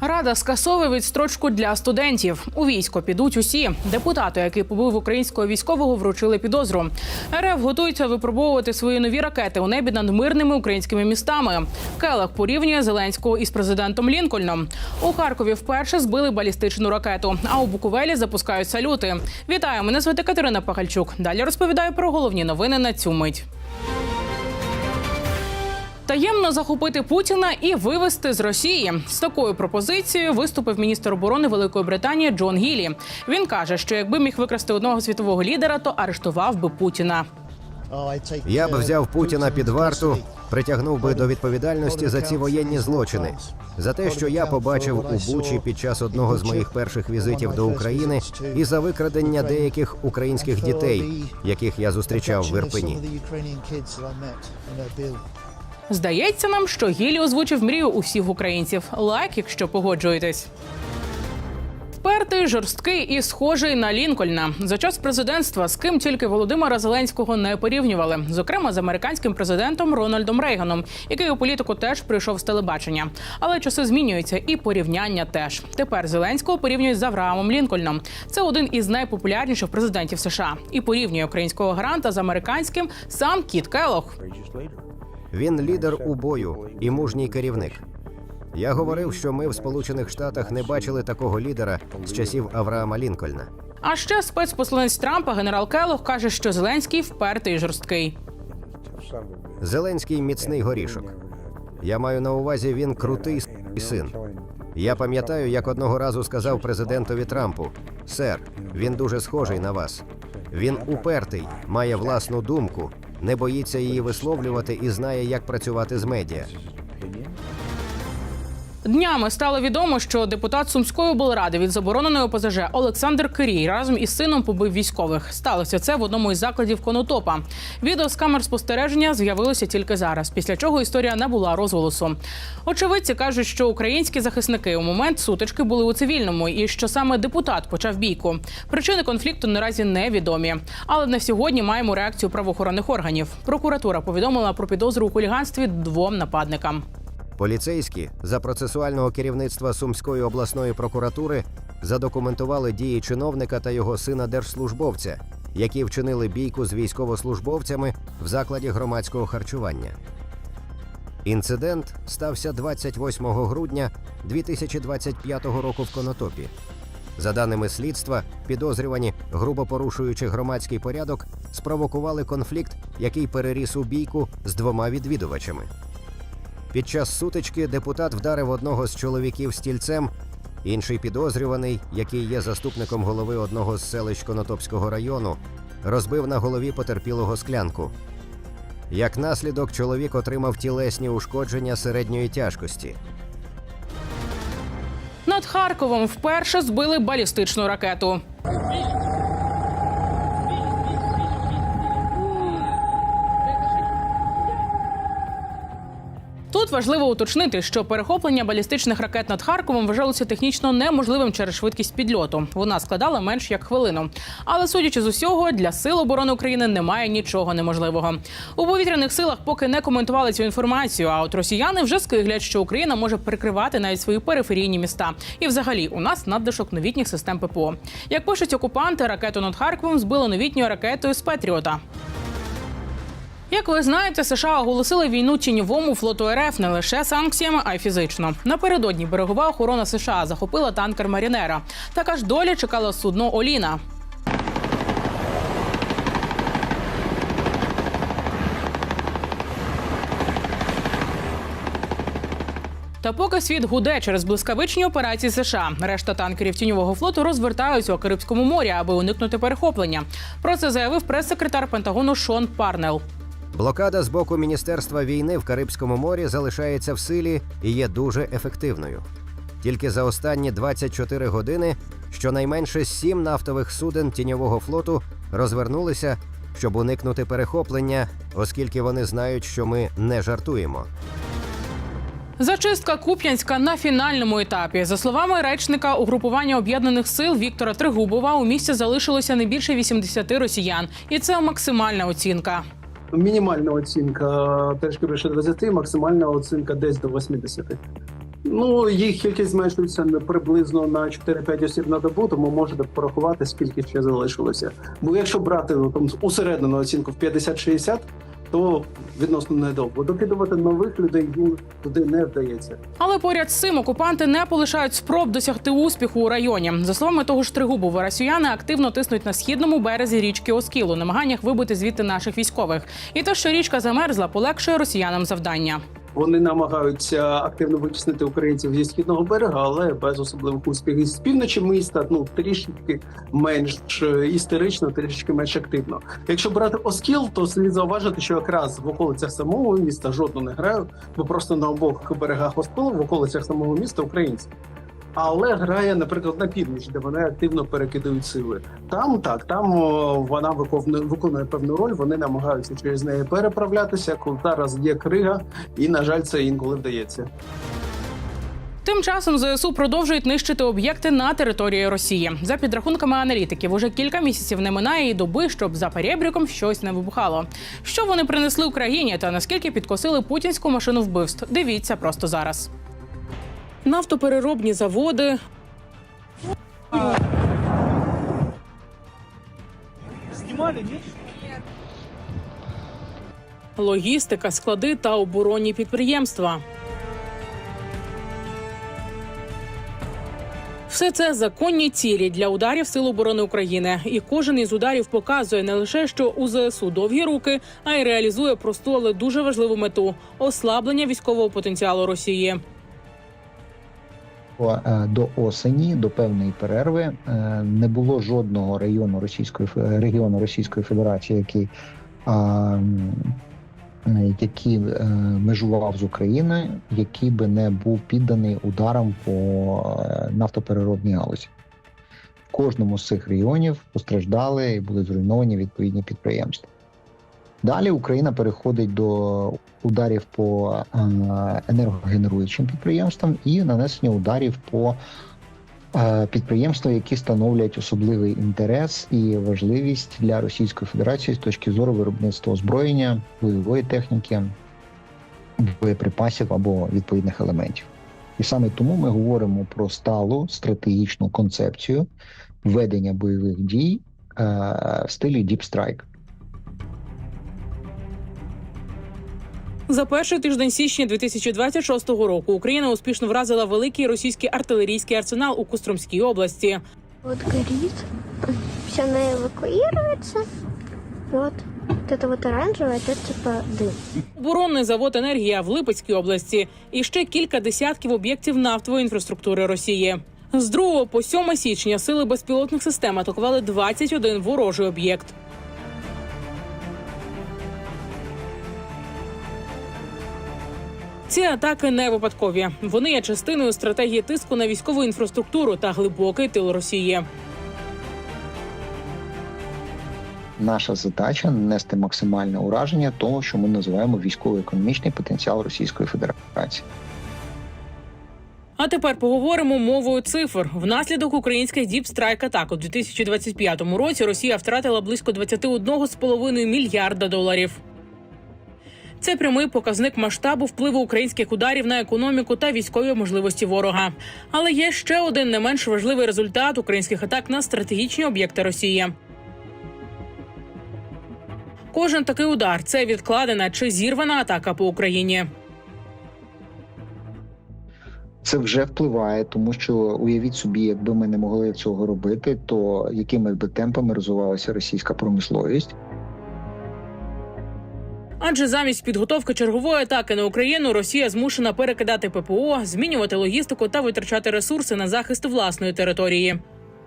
Рада скасовує відстрочку для студентів. У військо підуть усі. Депутату, який побив українського військового, вручили підозру. РФ готується випробовувати свої нові ракети у небі над мирними українськими містами. Келах порівнює Зеленського із президентом Лінкольном. У Харкові вперше збили балістичну ракету. А у Буковелі запускають салюти. Вітаю! Мене звати Катерина Пахальчук. Далі розповідаю про головні новини на цю мить. Таємно захопити Путіна і вивести з Росії з такою пропозицією виступив міністр оборони Великої Британії Джон Гілі. Він каже, що якби міг викрасти одного світового лідера, то арештував би Путіна. Я б взяв Путіна під варту, притягнув би до відповідальності за ці воєнні злочини, за те, що я побачив у Бучі під час одного з моїх перших візитів до України, і за викрадення деяких українських дітей, яких я зустрічав в Ірпені. Здається нам, що Гілі озвучив мрію усіх українців. Лайк, якщо погоджуєтесь. Впертий, жорсткий і схожий на Лінкольна за час президентства, з ким тільки Володимира Зеленського не порівнювали, зокрема з американським президентом Рональдом Рейганом, який у політику теж прийшов з телебачення. Але часи змінюються, і порівняння теж. Тепер Зеленського порівнюють з Авраамом Лінкольном. Це один із найпопулярніших президентів США. І порівнює українського гаранта з американським сам Кіт Келох. Він лідер у бою і мужній керівник. Я говорив, що ми в Сполучених Штатах не бачили такого лідера з часів Авраама Лінкольна. А ще спецпосланець Трампа генерал Келох каже, що Зеленський впертий і жорсткий. Зеленський міцний горішок. Я маю на увазі, він крутий син. Я пам'ятаю, як одного разу сказав президентові Трампу: Сер, він дуже схожий на вас. Він упертий, має власну думку, не боїться її висловлювати і знає, як працювати з медіа. Днями стало відомо, що депутат Сумської облради від забороненої ОПЗЖ Олександр Кирій разом із сином побив військових. Сталося це в одному із закладів Конотопа. Відео з камер спостереження з'явилося тільки зараз, після чого історія не була розголосу. Очевидці кажуть, що українські захисники у момент сутички були у цивільному, і що саме депутат почав бійку. Причини конфлікту наразі невідомі. Але на сьогодні маємо реакцію правоохоронних органів. Прокуратура повідомила про підозру у хуліганстві двом нападникам. Поліцейські за процесуального керівництва Сумської обласної прокуратури задокументували дії чиновника та його сина держслужбовця, які вчинили бійку з військовослужбовцями в закладі громадського харчування. Інцидент стався 28 грудня 2025 року в Конотопі. За даними слідства, підозрювані, грубо порушуючи громадський порядок, спровокували конфлікт, який переріс у бійку з двома відвідувачами. Під час сутички депутат вдарив одного з чоловіків стільцем. Інший підозрюваний, який є заступником голови одного з селищ Конотопського району, розбив на голові потерпілого склянку. Як наслідок, чоловік отримав тілесні ушкодження середньої тяжкості. Над Харковом вперше збили балістичну ракету. Тут важливо уточнити, що перехоплення балістичних ракет над Харковом вважалося технічно неможливим через швидкість підльоту. Вона складала менш як хвилину. Але судячи з усього, для сил оборони України немає нічого неможливого. У повітряних силах поки не коментували цю інформацію. А от росіяни вже скиглять, що Україна може прикривати навіть свої периферійні міста. І, взагалі, у нас надлишок новітніх систем ППО. Як пишуть окупанти, ракету над Харковом збило новітньою ракетою з Петріота. Як ви знаєте, США оголосили війну тіньовому флоту РФ не лише санкціями, а й фізично. Напередодні берегова охорона США захопила танкер Марінера. Така ж доля чекала судно Оліна. Та поки світ гуде через блискавичні операції США, решта танкерів тіньового флоту розвертаються у Карибському морі, аби уникнути перехоплення. Про це заявив прес-секретар Пентагону Шон Парнел. Блокада з боку Міністерства війни в Карибському морі залишається в силі і є дуже ефективною. Тільки за останні 24 години щонайменше сім нафтових суден тіньового флоту розвернулися, щоб уникнути перехоплення, оскільки вони знають, що ми не жартуємо. Зачистка Куп'янська на фінальному етапі. За словами речника угрупування об'єднаних сил Віктора Тригубова, у місті залишилося не більше 80 росіян, і це максимальна оцінка. Мінімальна оцінка трішки більше 20, максимальна оцінка десь до 80. Ну, їх кількість зменшується приблизно на 4-5 осіб на добу, тому можете порахувати, скільки ще залишилося. Бо якщо брати ну, там усереднену оцінку в 50-60, то відносно недовго. Докидувати нових людей їм туди не вдається. Але поряд з цим окупанти не полишають спроб досягти успіху у районі. За словами того ж Тригубова, росіяни активно тиснуть на східному березі річки Оскілу, намаганнях вибити звідти наших військових. І те, що річка замерзла, полегшує росіянам завдання. Вони намагаються активно витіснити українців зі східного берега, але без особливих успіхів. З півночі міста ну трішки менш е, істерично, трішки менш активно. Якщо брати Оскіл, то слід зауважити, що якраз в околицях самого міста жодного не грають, бо просто на обох берегах Осколу, в околицях самого міста українці. Але грає, наприклад, на північ, де вони активно перекидують сили. Там так, там о, вона виконує, виконує певну роль. Вони намагаються через неї переправлятися. Коли зараз є крига, і на жаль, це інколи вдається. Тим часом ЗСУ продовжують нищити об'єкти на території Росії. За підрахунками аналітиків, уже кілька місяців не минає і доби, щоб за перебріком щось не вибухало. Що вони принесли Україні та наскільки підкосили путінську машину вбивств? Дивіться просто зараз. Нафтопереробні заводи. Логістика, склади та оборонні підприємства. Все це законні цілі для ударів Сил оборони України. І кожен із ударів показує не лише, що у ЗСУ довгі руки, а й реалізує просту, але дуже важливу мету ослаблення військового потенціалу Росії. Бо, е, до осені, до певної перерви, е, не було жодного району Російської регіону Російської Федерації, який, який е, межував з Україною, який би не був підданий ударам по нафтопереробній галузі. В кожному з цих регіонів постраждали і були зруйновані відповідні підприємства. Далі Україна переходить до ударів по е, енергогенеруючим підприємствам і нанесення ударів по е, підприємствам, які становлять особливий інтерес і важливість для Російської Федерації з точки зору виробництва озброєння, бойової техніки, боєприпасів або відповідних елементів. І саме тому ми говоримо про сталу стратегічну концепцію ведення бойових дій е, в стилі Deep За перший тиждень січня 2026 року Україна успішно вразила великий російський артилерійський арсенал у Костромській області. Вот горит, все она эвакуируется. Вот. Вот это вот оранжевое, это типа дым. Оборонний завод енергія в Липецькій області і ще кілька десятків об'єктів нафтової інфраструктури Росії. З 2 по 7 січня сили безпілотних систем атакували 21 ворожий об'єкт. Ці атаки не випадкові. Вони є частиною стратегії тиску на військову інфраструктуру та глибокий тил Росії. Наша задача нанести максимальне ураження того, що ми називаємо військово-економічний потенціал Російської Федерації. А тепер поговоримо мовою цифр. Внаслідок українських діпстрайк атак у 2025 році Росія втратила близько 21,5 мільярда доларів. Це прямий показник масштабу впливу українських ударів на економіку та військові можливості ворога. Але є ще один не менш важливий результат українських атак на стратегічні об'єкти Росії. Кожен такий удар це відкладена чи зірвана атака по Україні. Це вже впливає, тому що уявіть собі, якби ми не могли цього робити, то якими би темпами розвивалася російська промисловість. Адже замість підготовки чергової атаки на Україну Росія змушена перекидати ППО, змінювати логістику та витрачати ресурси на захист власної території.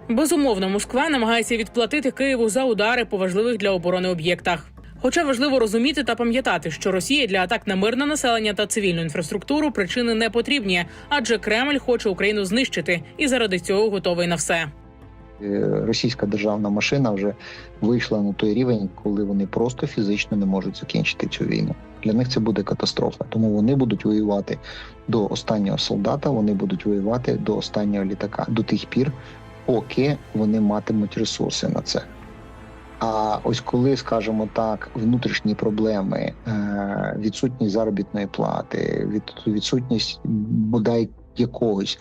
Безумовно, Москва намагається відплатити Києву за удари по важливих для оборони об'єктах. Хоча важливо розуміти та пам'ятати, що Росія для атак на мирне населення та цивільну інфраструктуру причини не потрібні, адже Кремль хоче Україну знищити і заради цього готовий на все. Е, Російська державна машина вже вийшла на той рівень, коли вони просто фізично не можуть закінчити цю війну. Для них це буде катастрофа. Тому вони будуть воювати до останнього солдата, вони будуть воювати до останнього літака до тих пір, поки вони матимуть ресурси на це. А ось коли, скажімо так, внутрішні проблеми, е, відсутність заробітної плати, відсутність бодай якогось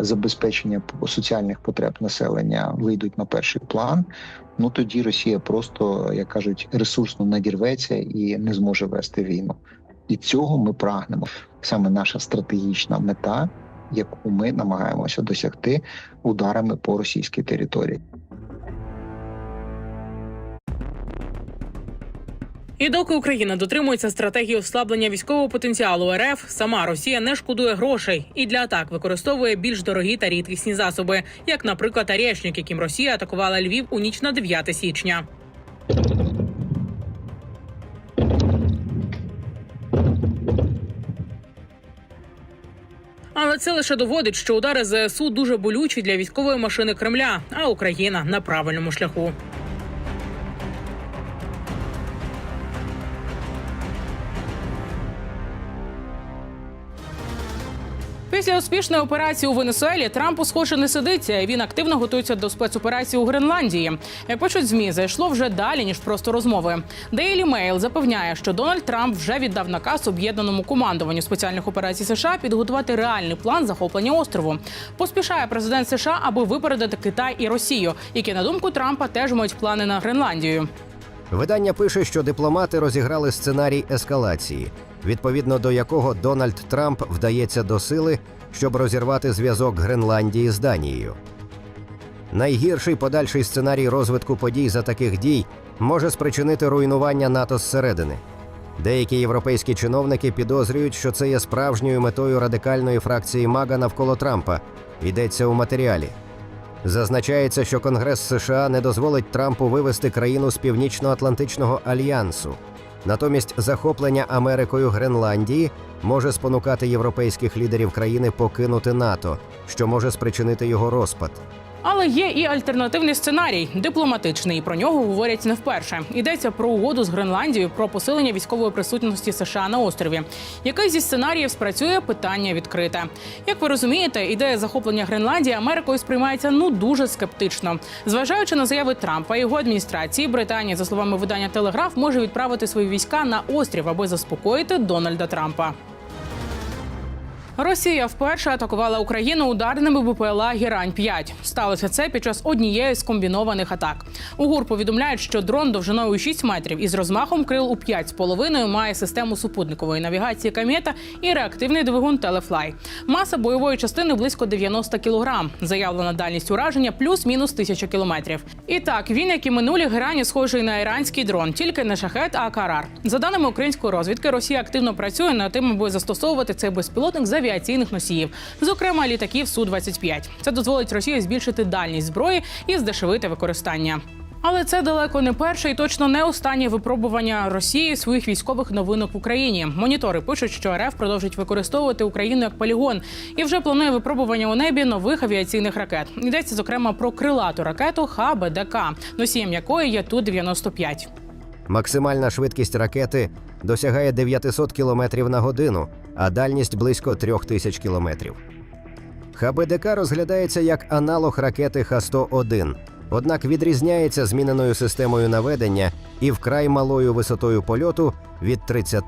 забезпечення соціальних потреб населення вийдуть на перший план, ну тоді Росія просто, як кажуть, ресурсно надірветься і не зможе вести війну. І цього ми прагнемо. Саме наша стратегічна мета, яку ми намагаємося досягти ударами по російській території. І доки Україна дотримується стратегії ослаблення військового потенціалу РФ, сама Росія не шкодує грошей і для атак використовує більш дорогі та рідкісні засоби, як, наприклад, Арєшнік, яким Росія атакувала Львів у ніч на 9 січня. Але це лише доводить, що удари ЗСУ дуже болючі для військової машини Кремля, а Україна на правильному шляху. Після успішної операції у Венесуелі Трампу схоже не сидиться. Він активно готується до спецоперації у Гренландії. Як пишуть змі, зайшло вже далі ніж просто розмови. Daily Mail запевняє, що Дональд Трамп вже віддав наказ об'єднаному командуванню спеціальних операцій США підготувати реальний план захоплення острову. Поспішає президент США, аби випередити Китай і Росію, які на думку Трампа теж мають плани на Гренландію. Видання пише, що дипломати розіграли сценарій ескалації, відповідно до якого Дональд Трамп вдається до сили, щоб розірвати зв'язок Гренландії з Данією. Найгірший подальший сценарій розвитку подій за таких дій може спричинити руйнування НАТО зсередини. Деякі європейські чиновники підозрюють, що це є справжньою метою радикальної фракції Мага навколо Трампа. Йдеться у матеріалі. Зазначається, що Конгрес США не дозволить Трампу вивести країну з Північно-Атлантичного альянсу. Натомість захоплення Америкою Гренландії може спонукати європейських лідерів країни покинути НАТО, що може спричинити його розпад. Але є і альтернативний сценарій дипломатичний. Про нього говорять не вперше. Йдеться про угоду з Гренландією про посилення військової присутності США на острові. Який зі сценаріїв спрацює питання відкрите. Як ви розумієте, ідея захоплення Гренландії Америкою сприймається ну дуже скептично. Зважаючи на заяви Трампа і його адміністрації, Британія, за словами видання Телеграф, може відправити свої війська на острів, аби заспокоїти Дональда Трампа. Росія вперше атакувала Україну ударними БПЛА Гірань 5 Сталося це під час однієї з комбінованих атак. У ГУР повідомляють, що дрон довжиною 6 метрів із розмахом крил у 5,5 має систему супутникової навігації камета і реактивний двигун Телефлай. Маса бойової частини близько 90 кілограм. Заявлена дальність ураження плюс-мінус тисяча кілометрів. І так він, як і минулі грані, схожий на іранський дрон, тільки не шахет, а карар. За даними української розвідки, Росія активно працює над тим, аби застосовувати цей безпілотник з авіаційних носіїв, зокрема літаків су 25 Це дозволить Росії збільшити дальність зброї і здешевити використання. Але це далеко не перше і точно не останнє випробування Росії своїх військових новинок в Україні. Монітори пишуть, що РФ продовжить використовувати Україну як полігон і вже планує випробування у небі нових авіаційних ракет. Йдеться зокрема про крилату ракету ХБДК, носієм якої є ту 95 Максимальна швидкість ракети досягає 900 км на годину, а дальність близько 3000 км. ХБДК розглядається як аналог ракети Х-101, однак відрізняється зміненою системою наведення і вкрай малою висотою польоту від 30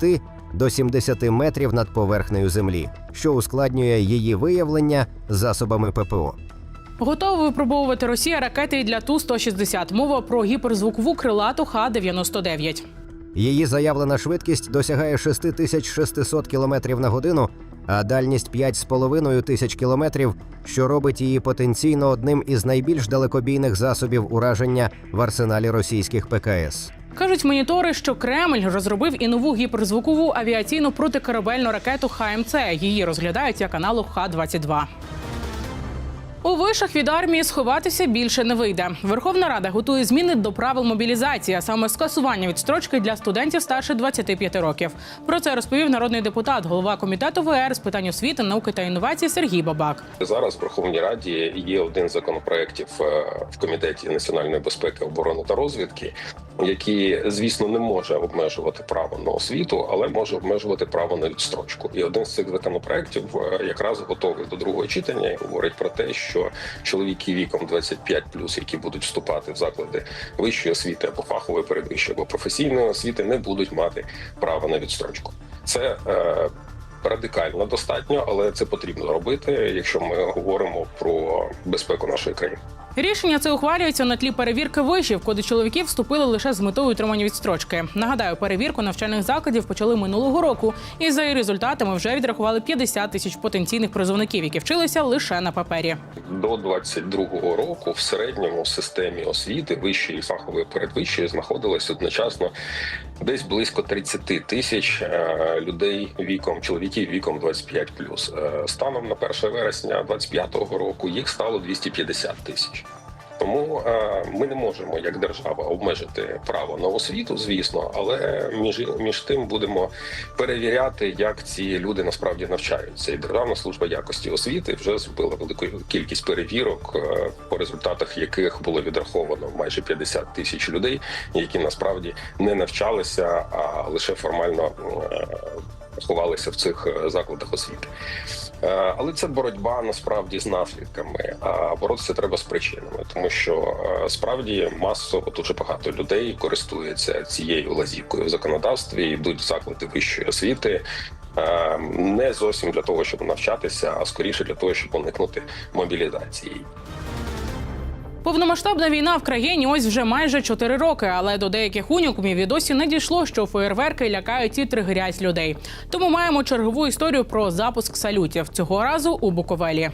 до 70 метрів над поверхнею землі, що ускладнює її виявлення засобами ППО. Готова випробовувати Росія ракети і для ту 160 Мова про гіперзвукову крилату Х-99. Її заявлена швидкість досягає 6600 км на годину, а дальність 5,5 тисяч кілометрів, що робить її потенційно одним із найбільш далекобійних засобів ураження в арсеналі російських ПКС. Кажуть монітори, що Кремль розробив і нову гіперзвукову авіаційну протикорабельну ракету ХМЦ. Її розглядають як аналог Х-22. У вишах від армії сховатися більше не вийде. Верховна Рада готує зміни до правил мобілізації, а саме скасування відстрочки для студентів старше 25 років. Про це розповів народний депутат, голова комітету ВР з питань освіти, науки та інновацій Сергій Бабак. Зараз в Верховній Раді є один з законопроєктів е, в комітеті національної безпеки, оборони та розвідки, який, звісно, не може обмежувати право на освіту, але може обмежувати право на відстрочку. І один з цих законопроєктів е, якраз готовий до другого читання і говорить про те, що чоловіки віком 25+, які будуть вступати в заклади вищої освіти або фахової передвищої або професійної освіти, не будуть мати права на відстрочку. Це е, радикально достатньо, але це потрібно робити, якщо ми говоримо про безпеку нашої країни. Рішення це ухвалюється на тлі перевірки вишів, куди чоловіки вступили лише з метою отримання відстрочки. Нагадаю, перевірку навчальних закладів почали минулого року, і за її результатами вже відрахували 50 тисяч потенційних призовників, які вчилися лише на папері. До 22-го року в середньому системі освіти вищої фахової передвищої знаходилось одночасно десь близько 30 тисяч е, людей віком, чоловіків віком 25+. Е, Станом на 1 вересня 25-го року їх стало 250 тисяч. Тому е, ми не можемо як держава обмежити право на освіту, звісно, але між між тим будемо перевіряти, як ці люди насправді навчаються. І Державна служба якості освіти вже зробила велику кількість перевірок, е, по результатах яких було відраховано майже 50 тисяч людей, які насправді не навчалися, а лише формально е, ховалися в цих е, закладах освіти. Е, Але це боротьба насправді з наслідками. А боротися треба з причинами, тому що е, справді масово дуже багато людей користуються цією лазівкою в законодавстві, йдуть в заклади вищої освіти. Не зовсім для того, щоб навчатися, а скоріше для того, щоб уникнути мобілізації. Повномасштабна війна в країні ось вже майже 4 роки, але до деяких унікумів і досі не дійшло, що феєрверки лякають і тригерять людей. Тому маємо чергову історію про запуск салютів цього разу у Буковелі.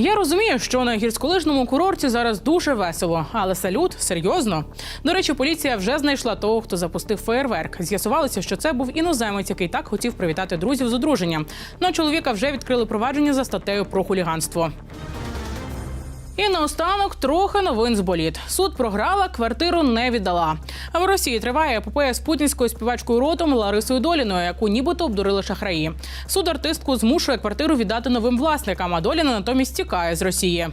Я розумію, що на гірськолижному курорті зараз дуже весело, але салют серйозно. До речі, поліція вже знайшла того, хто запустив феєрверк. З'ясувалося, що це був іноземець, який так хотів привітати друзів з одруженням. На чоловіка вже відкрили провадження за статтею про хуліганство. І наостанок трохи новин з боліт. Суд програла, квартиру не віддала. А в Росії триває епопея з путінською співачкою ротом Ларисою Доліною, яку нібито обдурили шахраї. Суд артистку змушує квартиру віддати новим власникам, а Доліна натомість тікає з Росії.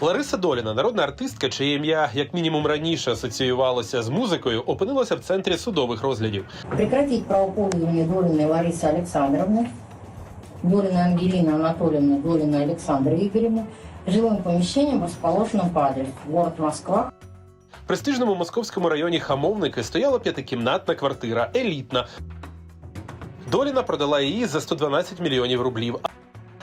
Лариса Доліна, народна артистка, чиє ім'я як мінімум раніше асоціювалося з музикою, опинилася в центрі судових розглядів. Прекратить правопользование Долиной Ларисы Александровны, Долина Ангелина Анатольевна, Долина Александра Игоревна, жилым помещением, расположенным по адресу город Москва, В престижному московському районі Хамовники стояла п'ятикімнатна квартира, елітна. Доліна продала її за 112 мільйонів рублів.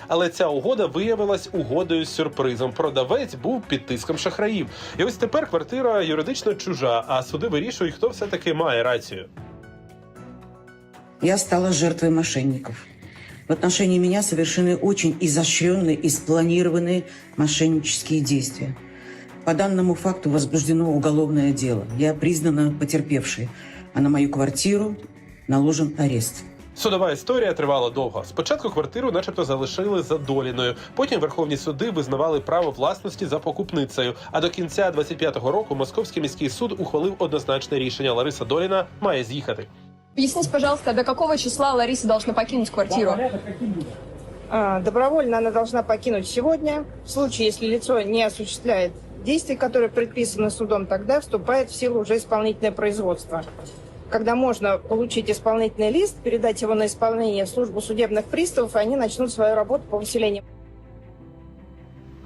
Але ця угода виявилась угодою з сюрпризом. Продавець був під тиском шахраїв. І ось тепер квартира юридично чужа, а суди вирішують, хто все таки має рацію. Я стала жертвой мошенников. В отношении меня совершены очень изощренные и спланированные мошеннические действия. По данному факту возбуждено уголовное дело. Я признана потерпевшей, а на мою квартиру наложен арест. Судова історія тривала довго. Спочатку квартиру, начебто, залишили за доліною. Потім верховні суди визнавали право власності за покупницею. А до кінця 25-го року Московський міський суд ухвалив однозначне рішення. Лариса Доліна має з'їхати. Объясните, пожалуйста, до какого числа Лариса должна покинуть квартиру? А, Добровольно она должна покинуть сегодня. В случае, если лицо не осуществляет действий, которые предписаны судом, тогда вступает в силу уже исполнительное производство. Когда можно получить исполнительный лист, передать его на исполнение в службу судебных приставов, и они начнут свою работу по выселению.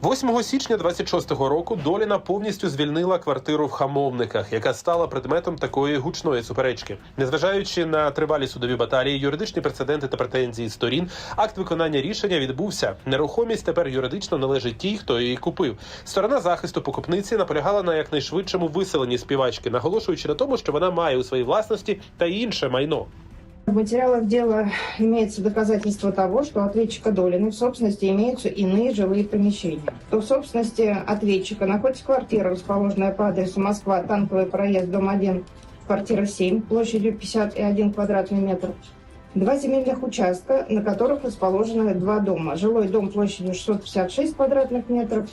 8 січня 26-го року Доліна повністю звільнила квартиру в хамовниках, яка стала предметом такої гучної суперечки. Незважаючи на тривалі судові баталії, юридичні прецеденти та претензії сторін, акт виконання рішення відбувся. Нерухомість тепер юридично належить тій, хто її купив. Сторона захисту покупниці наполягала на якнайшвидшому виселенні співачки, наголошуючи на тому, що вона має у своїй власності та інше майно. В материалах дела имеется доказательство того, что ответчика Долины в собственности имеются иные жилые помещения. То в собственности ответчика находится квартира, расположенная по адресу Москва, Танковый проезд, дом 1, квартира 7, площадью 51 квадратный метр. Два земельных участка, на которых расположены два дома. Жилой дом площадью 656 квадратных метров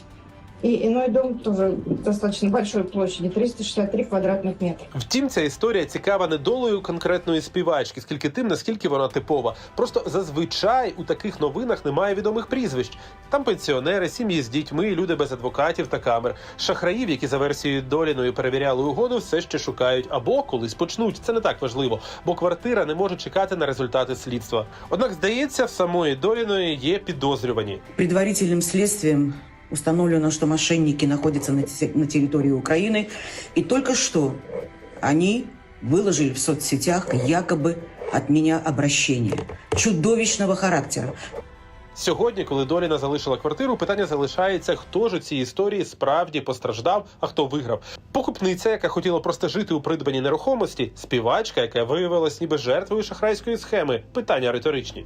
и иной дом тоже достаточно большой площади, 363 квадратных метра. Втім, ця історія цікава не долею конкретної співачки, скільки тим, наскільки вона типова. Просто зазвичай у таких новинах немає відомих прізвищ. Там пенсіонери, сім'ї з дітьми, люди без адвокатів та камер. Шахраїв, які за версією Доліною перевіряли угоду, все ще шукають або колись почнуть. Це не так важливо, бо квартира не може чекати на результати слідства. Однак, здається, в самої Доліної є підозрювані. Предварительным следствием Установлено, что мошенники находятся на те- на территории Украины. И только что они выложили в соцсетях якобы от меня обращение чудовищного характера. Сьогодні, коли Доліна залишила квартиру, питання залишається, хто ж у цій історії справді постраждав, а хто виграв. Покупниця, яка хотіла просто жити у придбаній нерухомості, співачка, яка виявилась ніби жертвою шахрайської схеми. Питання риторичні.